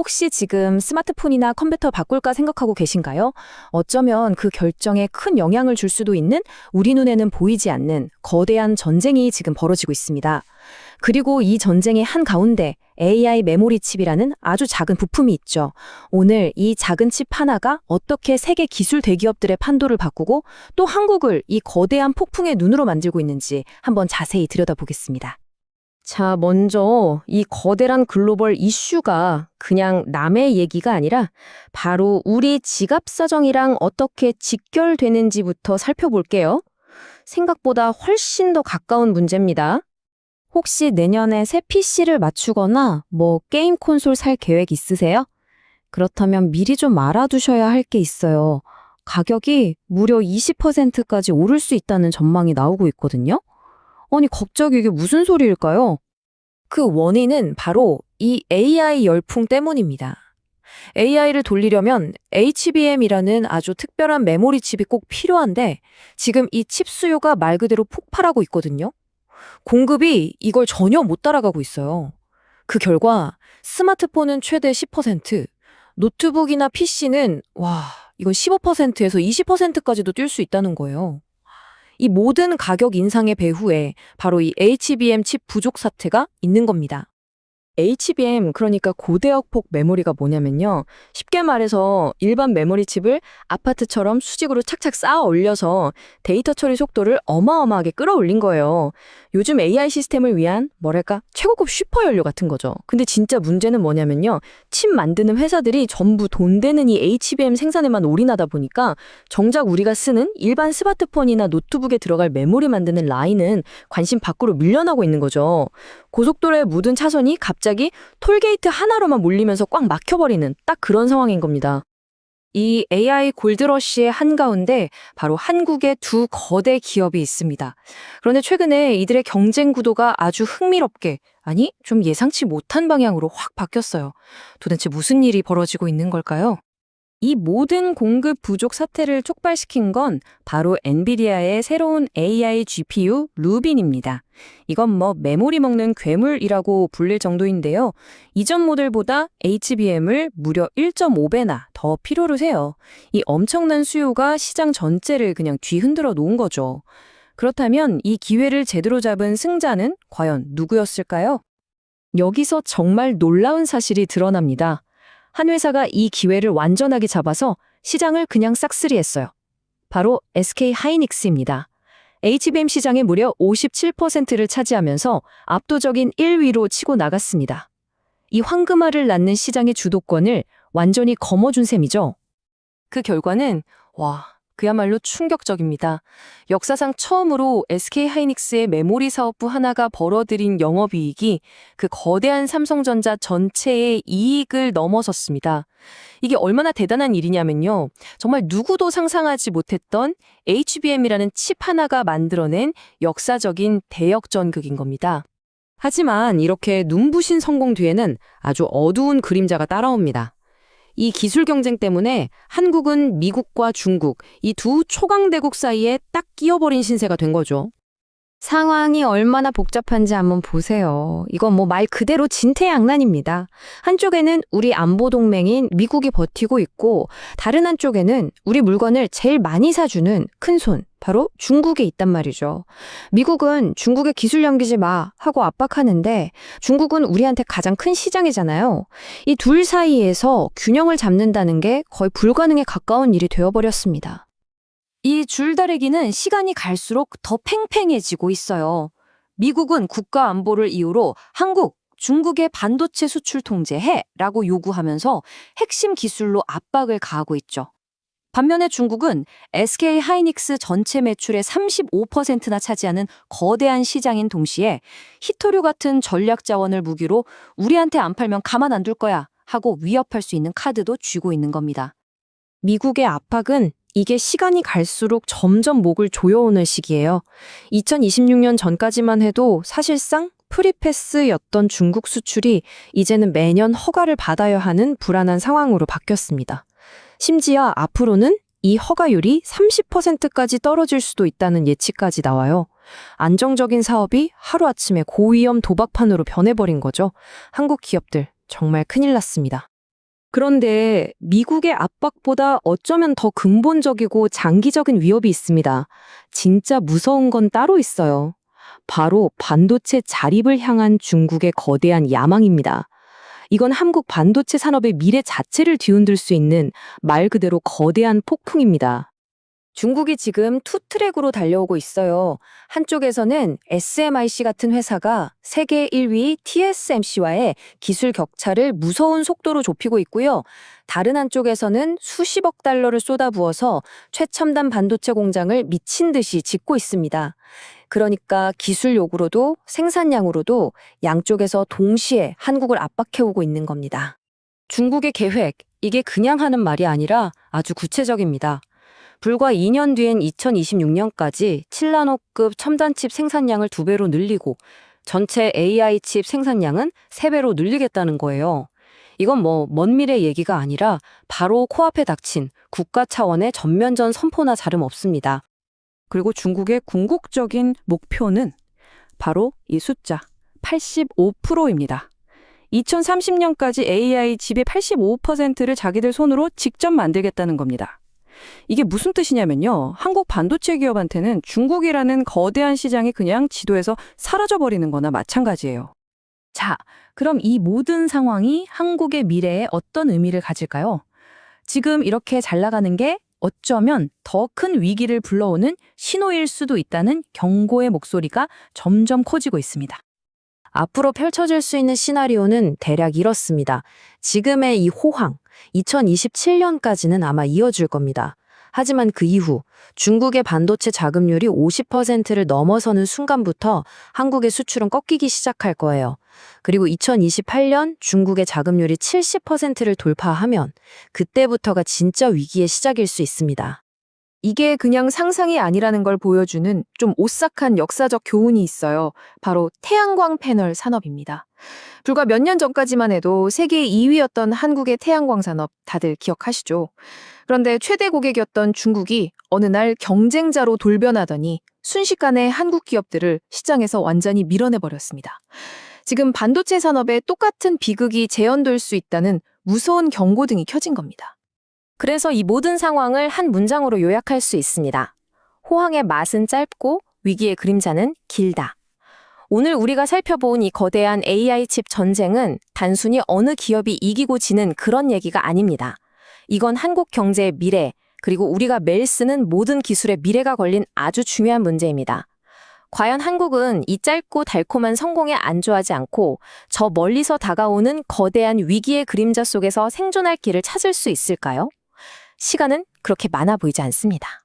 혹시 지금 스마트폰이나 컴퓨터 바꿀까 생각하고 계신가요? 어쩌면 그 결정에 큰 영향을 줄 수도 있는 우리 눈에는 보이지 않는 거대한 전쟁이 지금 벌어지고 있습니다. 그리고 이 전쟁의 한 가운데 AI 메모리 칩이라는 아주 작은 부품이 있죠. 오늘 이 작은 칩 하나가 어떻게 세계 기술 대기업들의 판도를 바꾸고 또 한국을 이 거대한 폭풍의 눈으로 만들고 있는지 한번 자세히 들여다보겠습니다. 자, 먼저 이 거대란 글로벌 이슈가 그냥 남의 얘기가 아니라 바로 우리 지갑 사정이랑 어떻게 직결되는지부터 살펴볼게요. 생각보다 훨씬 더 가까운 문제입니다. 혹시 내년에 새 PC를 맞추거나 뭐 게임 콘솔 살 계획 있으세요? 그렇다면 미리 좀 알아두셔야 할 게 있어요. 가격이 무려 20%까지 오를 수 있다는 전망이 나오고 있거든요. 아니, 갑자기 이게 무슨 소리일까요? 그 원인은 바로 이 AI 열풍 때문입니다. AI를 돌리려면 HBM이라는 아주 특별한 메모리 칩이 꼭 필요한데 지금 이 칩 수요가 말 그대로 폭발하고 있거든요. 공급이 이걸 전혀 못 따라가고 있어요. 그 결과 스마트폰은 최대 10%, 노트북이나 PC는 와, 이건 15%에서 20%까지도 뛸 수 있다는 거예요. 이 모든 가격 인상의 배후에 바로 이 HBM 칩 부족 사태가 있는 겁니다. HBM 그러니까 고대역폭 메모리가 뭐냐면요. 쉽게 말해서 일반 메모리 칩을 아파트처럼 수직으로 착착 쌓아 올려서 데이터 처리 속도를 어마어마하게 끌어올린 거예요. 요즘 AI 시스템을 위한 뭐랄까 최고급 슈퍼 연료 같은 거죠. 근데 진짜 문제는 뭐냐면요. 칩 만드는 회사들이 전부 돈 되는 이 HBM 생산에만 올인하다 보니까 정작 우리가 쓰는 일반 스마트폰이나 노트북에 들어갈 메모리 만드는 라인은 관심 밖으로 밀려나고 있는 거죠. 고속도로에 묻은 차선이 갑자기 톨게이트 하나로만 몰리면서 꽉 막혀버리는 딱 그런 상황인 겁니다. 이 AI 골드러시의 한가운데 바로 한국의 두 거대 기업이 있습니다. 그런데 최근에 이들의 경쟁 구도가 아주 흥미롭게, 아니, 좀 예상치 못한 방향으로 확 바뀌었어요. 도대체 무슨 일이 벌어지고 있는 걸까요? 이 모든 공급 부족 사태를 촉발시킨 건 바로 엔비디아의 새로운 AI GPU 루빈입니다. 이건 뭐 메모리 먹는 괴물이라고 불릴 정도인데요. 이전 모델보다 HBM을 무려 1.5배나 더 필요로 해요. 이 엄청난 수요가 시장 전체를 그냥 뒤흔들어 놓은 거죠. 그렇다면 이 기회를 제대로 잡은 승자는 과연 누구였을까요? 여기서 정말 놀라운 사실이 드러납니다. 한 회사가 이 기회를 완전하게 잡아서 시장을 그냥 싹쓸이했어요. 바로 SK 하이닉스입니다. HBM 시장의 무려 57%를 차지하면서 압도적인 1위로 치고 나갔습니다. 이 황금알을 낳는 시장의 주도권을 완전히 거머쥔 셈이죠. 그 결과는 와, 그야말로 충격적입니다. 역사상 처음으로 SK 하이닉스의 메모리 사업부 하나가 벌어들인 영업이익이 그 거대한 삼성전자 전체의 이익을 넘어섰습니다. 이게 얼마나 대단한 일이냐면요. 정말 누구도 상상하지 못했던 HBM이라는 칩 하나가 만들어낸 역사적인 대역전극인 겁니다. 하지만 이렇게 눈부신 성공 뒤에는 아주 어두운 그림자가 따라옵니다. 이 기술 경쟁 때문에 한국은 미국과 중국, 이 두 초강대국 사이에 딱 끼어버린 신세가 된 거죠. 상황이 얼마나 복잡한지 한번 보세요. 이건 뭐 말 그대로 진퇴양난입니다. 한쪽에는 우리 안보 동맹인 미국이 버티고 있고 다른 한쪽에는 우리 물건을 제일 많이 사주는 큰 손, 바로 중국에 있단 말이죠. 미국은 중국에 기술 넘기지 마 하고 압박하는데 중국은 우리한테 가장 큰 시장이잖아요. 이 둘 사이에서 균형을 잡는다는 게 거의 불가능에 가까운 일이 되어버렸습니다. 이 줄다리기는 시간이 갈수록 더 팽팽해지고 있어요. 미국은 국가 안보를 이유로 한국, 중국의 반도체 수출 통제해라고 요구하면서 핵심 기술로 압박을 가하고 있죠. 반면에 중국은 SK 하이닉스 전체 매출의 35%나 차지하는 거대한 시장인 동시에 히토류 같은 전략 자원을 무기로 우리한테 안 팔면 가만 안 둘 거야 하고 위협할 수 있는 카드도 쥐고 있는 겁니다. 미국의 압박은 이게 시간이 갈수록 점점 목을 조여오는 시기예요. 2026년 전까지만 해도 사실상 프리패스였던 중국 수출이 이제는 매년 허가를 받아야 하는 불안한 상황으로 바뀌었습니다. 심지어 앞으로는 이 허가율이 30%까지 떨어질 수도 있다는 예측까지 나와요. 안정적인 사업이 하루아침에 고위험 도박판으로 변해버린 거죠. 한국 기업들 정말 큰일 났습니다. 그런데 미국의 압박보다 어쩌면 더 근본적이고 장기적인 위협이 있습니다. 진짜 무서운 건 따로 있어요. 바로 반도체 자립을 향한 중국의 거대한 야망입니다. 이건 한국 반도체 산업의 미래 자체를 뒤흔들 수 있는 말 그대로 거대한 폭풍입니다. 중국이 지금 투 트랙으로 달려오고 있어요. 한쪽에서는 SMIC 같은 회사가 세계 1위 TSMC와의 기술 격차를 무서운 속도로 좁히고 있고요. 다른 한쪽에서는 수십억 달러를 쏟아부어서 최첨단 반도체 공장을 미친 듯이 짓고 있습니다. 그러니까 기술 요구로도 생산량으로도 양쪽에서 동시에 한국을 압박해오고 있는 겁니다. 중국의 계획, 이게 그냥 하는 말이 아니라 아주 구체적입니다. 불과 2년 뒤엔 2026년까지 7나노급 첨단칩 생산량을 두 배로 늘리고 전체 AI 칩 생산량은 세 배로 늘리겠다는 거예요. 이건 뭐 먼 미래 얘기가 아니라 바로 코앞에 닥친 국가 차원의 전면전 선포나 다름없습니다. 그리고 중국의 궁극적인 목표는 바로 이 숫자 85%입니다. 2030년까지 AI 칩의 85%를 자기들 손으로 직접 만들겠다는 겁니다. 이게 무슨 뜻이냐면요. 한국 반도체 기업한테는 중국이라는 거대한 시장이 그냥 지도에서 사라져버리는 거나 마찬가지예요. 자, 그럼 이 모든 상황이 한국의 미래에 어떤 의미를 가질까요? 지금 이렇게 잘 나가는 게 어쩌면 더 큰 위기를 불러오는 신호일 수도 있다는 경고의 목소리가 점점 커지고 있습니다. 앞으로 펼쳐질 수 있는 시나리오는 대략 이렇습니다. 지금의 이 호황, 2027년까지는 아마 이어질 겁니다. 하지만 그 이후 중국의 반도체 자금률이 50%를 넘어서는 순간부터 한국의 수출은 꺾이기 시작할 거예요. 그리고 2028년 중국의 자금률이 70%를 돌파하면 그때부터가 진짜 위기의 시작일 수 있습니다. 이게 그냥 상상이 아니라는 걸 보여주는 좀 오싹한 역사적 교훈이 있어요. 바로 태양광 패널 산업입니다. 불과 몇 년 전까지만 해도 세계 2위였던 한국의 태양광 산업 다들 기억하시죠? 그런데 최대 고객이었던 중국이 어느 날 경쟁자로 돌변하더니 순식간에 한국 기업들을 시장에서 완전히 밀어내버렸습니다. 지금 반도체 산업에 똑같은 비극이 재현될 수 있다는 무서운 경고등이 켜진 겁니다. 그래서 이 모든 상황을 한 문장으로 요약할 수 있습니다. 호황의 맛은 짧고 위기의 그림자는 길다. 오늘 우리가 살펴본 이 거대한 AI 칩 전쟁은 단순히 어느 기업이 이기고 지는 그런 얘기가 아닙니다. 이건 한국 경제의 미래, 그리고 우리가 매일 쓰는 모든 기술의 미래가 걸린 아주 중요한 문제입니다. 과연 한국은 이 짧고 달콤한 성공에 안주하지 않고 저 멀리서 다가오는 거대한 위기의 그림자 속에서 생존할 길을 찾을 수 있을까요? 시간은 그렇게 많아 보이지 않습니다.